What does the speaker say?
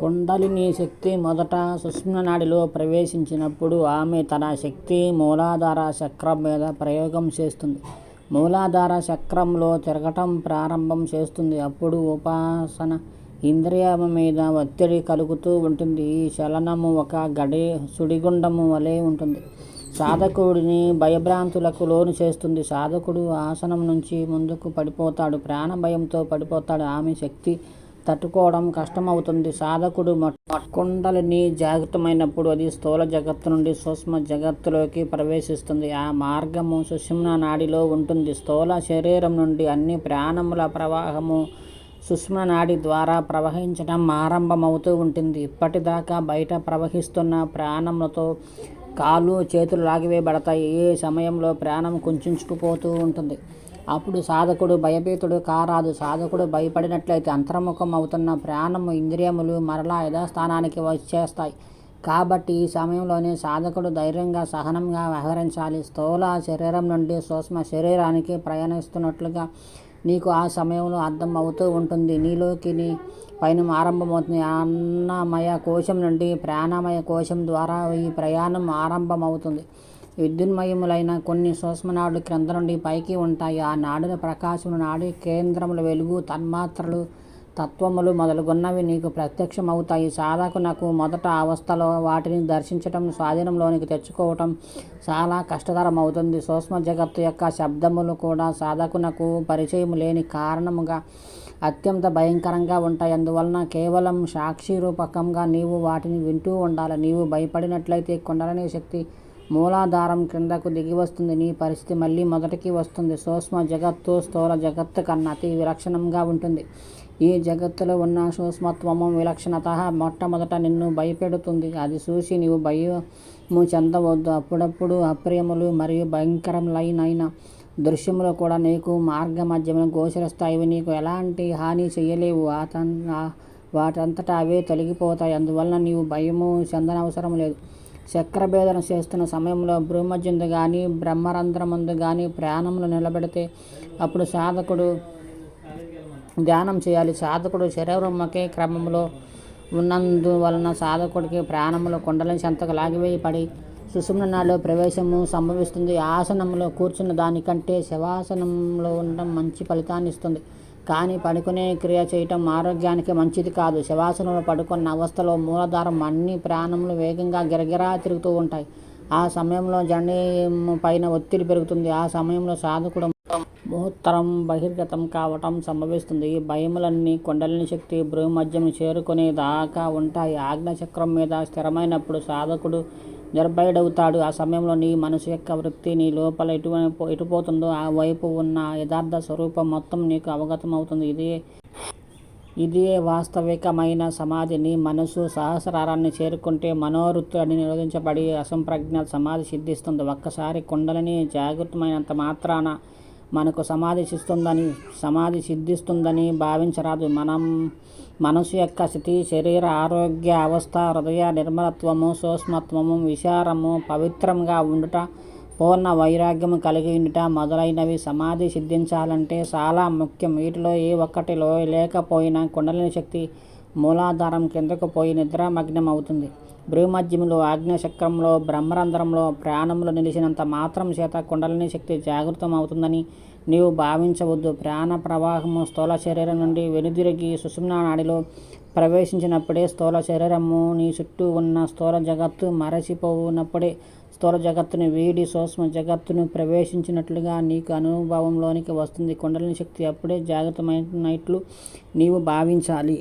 కుండలిని శక్తి మొదట సుషుమ్నా నాడిలో ప్రవేశించినప్పుడు ఆమె తన శక్తి మూలాధార చక్రం మీద ప్రయోగం చేస్తుంది. మూలాధార చక్రంలో తిరగటం ప్రారంభం చేస్తుంది. అప్పుడు ఉపాసన ఇంద్రియము మీద ఒత్తిడి కలుగుతూ ఉంటుంది. ఈ చలనము ఒక గడి సుడిగుండము వలె ఉంటుంది. సాధకుడిని భయభ్రాంతులకు లోను చేస్తుంది. సాధకుడు ఆసనం నుంచి ముందుకు పడిపోతాడు. ప్రాణ భయంతో పడిపోతాడు. ఆమె శక్తి తట్టుకోవడం కష్టమవుతుంది. సాధకుడు కుండలిని జాగృతమైనప్పుడు అది స్థూల జగత్తు నుండి సూక్ష్మ జగత్తులోకి ప్రవేశిస్తుంది. ఆ మార్గము సుషుమ్న నాడిలో ఉంటుంది. స్థూల శరీరం నుండి అన్ని ప్రాణముల ప్రవాహము సుష్మ నాడి ద్వారా ప్రవహించడం ఆరంభమవుతూ ఉంటుంది. ఇప్పటిదాకా బయట ప్రవహిస్తున్న ప్రాణములతో కాళ్ళు చేతులు లాగివేయబడతాయి. ఏ సమయంలో ప్రాణం కుంచుకుపోతూ ఉంటుంది. అప్పుడు సాధకుడు భయభీతుడు కారాదు. సాధకుడు భయపడినట్లయితే అంతర్ముఖం అవుతున్న ప్రాణము ఇంద్రియములు మరలా యథాస్థానానికి వచ్చేస్తాయి. కాబట్టి ఈ సమయంలోనే సాధకుడు ధైర్యంగా సహనంగా వ్యవహరించాలి. స్థూల శరీరం నుండి సూక్ష్మ శరీరానికి ప్రయాణిస్తున్నట్లుగా నీకు ఆ సమయంలో అర్థం అవుతూ ఉంటుంది. నీలోకి నీ పైన ఆరంభమవుతుంది. అన్నమయ కోశం నుండి ప్రాణమయ కోశం ద్వారా ఈ ప్రయాణం ఆరంభమవుతుంది. విద్యున్మయములైన కొన్ని సూక్ష్మనాడులు క్రింద నుండి పైకి ఉంటాయి. ఆ నాడుల ప్రకాశము నాడి కేంద్రముల వెలుగు తన్మాత్రలు తత్వములు మొదలుగున్నవి నీకు ప్రత్యక్షమవుతాయి. సాధకునకు మొదట అవస్థలో వాటిని దర్శించటం స్వాధీనంలోనికి తెచ్చుకోవటం చాలా కష్టతరం అవుతుంది సూక్ష్మ జగత్తు యొక్క శబ్దములు కూడా సాధకునకు పరిచయం లేని కారణముగా అత్యంత భయంకరంగా ఉంటాయి. అందువలన కేవలం సాక్షి రూపకంగా నీవు వాటిని వింటూ ఉండాలి. నీవు భయపడినట్లయితే కొండలనే శక్తి మూలాధారం క్రిందకు దిగి వస్తుంది. నీ పరిస్థితి మళ్ళీ మొదటికి వస్తుంది. సూక్ష్మ జగత్తు స్థూల జగత్తు కన్నా అతి విలక్షణంగా ఉంటుంది. ఈ జగత్తులో ఉన్న సూక్ష్మత్వము విలక్షణత మొట్టమొదట నిన్ను భయపెడుతుంది. అది చూసి నీవు భయము చెందవద్దు. అప్పుడప్పుడు అప్రియములు మరియు భయంకరములైన దృశ్యములు కూడా నీకు మార్గ మధ్యమును గోచరిస్తాయి. నీకు ఎలాంటి హాని చేయలేవు. అతను వాటంతటా అవే తొలగిపోతాయి. అందువలన నీవు భయము చెందనవసరం లేదు. చక్రభేదన చేస్తున్న సమయంలో భ్రూమధ్యందు కానీ బ్రహ్మరంధ్రమందు కానీ ప్రాణములు నిలబెడితే అప్పుడు సాధకుడు ధ్యానం చేయాలి. సాధకుడు శరీరమ్మకే క్రమంలో ఉన్నందువలన సాధకుడికి ప్రాణములు కొండలని చెంతకు లాగివేయబడి సుషుమ్నాలో ప్రవేశము సంభవిస్తుంది. ఆసనంలో కూర్చున్న దానికంటే శవాసనంలో ఉండడం మంచి ఫలితాన్ని ఇస్తుంది. కానీ పడుకునే క్రియ చేయటం ఆరోగ్యానికి మంచిది కాదు. శవాసనంలో పడుకున్న అవస్థలో మూలధారం అన్ని ప్రాణములు వేగంగా గిరగిరా తిరుగుతూ ఉంటాయి. ఆ సమయంలో జండి పైన ఒత్తిడి పెరుగుతుంది. ఆ సమయంలో సాధకుడు మూత్రం బహిర్గతం కావటం సంభవిస్తుంది. ఈ భయములన్నీ కొండలని శక్తి భూమధ్యం చేరుకునే దాకా ఉంటాయి. ఆజ్ఞచక్రం మీద స్థిరమైనప్పుడు సాధకుడు నిర్భయుడవుతాడు. ఆ సమయంలో నీ మనసు యొక్క వృత్తి నీ లోపల ఎటు ఎటుపోతుందో ఆ వైపు ఉన్న యథార్థ స్వరూపం మొత్తం నీకు అవగతం అవుతుంది ఇదే ఇదే వాస్తవికమైన సమాధి. నీ మనసు సహస్రారాన్ని చేరుకుంటే మనోవృత్తులని నిరోధించబడి అసంప్రజ్ఞ సమాధి సిద్ధిస్తుంది. ఒక్కసారి కుండలని జాగృతమైనంత మాత్రాన మనకు సమాధి సిస్తుందని సమాధి సిద్ధిస్తుందని భావించరాదు. మనం మనసు యొక్క స్థితి శరీర ఆరోగ్య అవస్థ హృదయ నిర్మలత్వము సూక్ష్మత్వము విచారము పవిత్రంగా ఉండుట పూర్ణ వైరాగ్యము కలిగి ఉండుట మొదలైనవి సమాధి సిద్ధించాలంటే చాలా ముఖ్యం. వీటిలో ఏ ఒక్కటిలో లేకపోయినా కుండలిని శక్తి మూలాధారం కిందకు పోయి నిద్రామగ్నం అవుతుంది భూమధ్యములో ఆగ్నేయచక్రంలో బ్రహ్మరంధ్రంలో ప్రాణములు నిలిచినంత మాత్రం చేత కుండలిని శక్తి జాగృతం అవుతుందని నీవు భావించవద్దు. ప్రాణ ప్రవాహము స్థూల శరీరం నుండి వెనుదిరిగి సుషుమ్నా నాడిలో ప్రవేశించినప్పుడే స్థూల శరీరము నీ చుట్టూ ఉన్న స్థూల జగత్తు మరచిపోవునప్పుడే స్థూల జగత్తును వీడి సూక్ష్మ జగత్తును ప్రవేశించినట్లుగా నీకు అనుభవంలోనికి వస్తుంది. కుండలిని శక్తి అప్పుడే జాగ్రత్తమైనట్లు నీవు భావించాలి.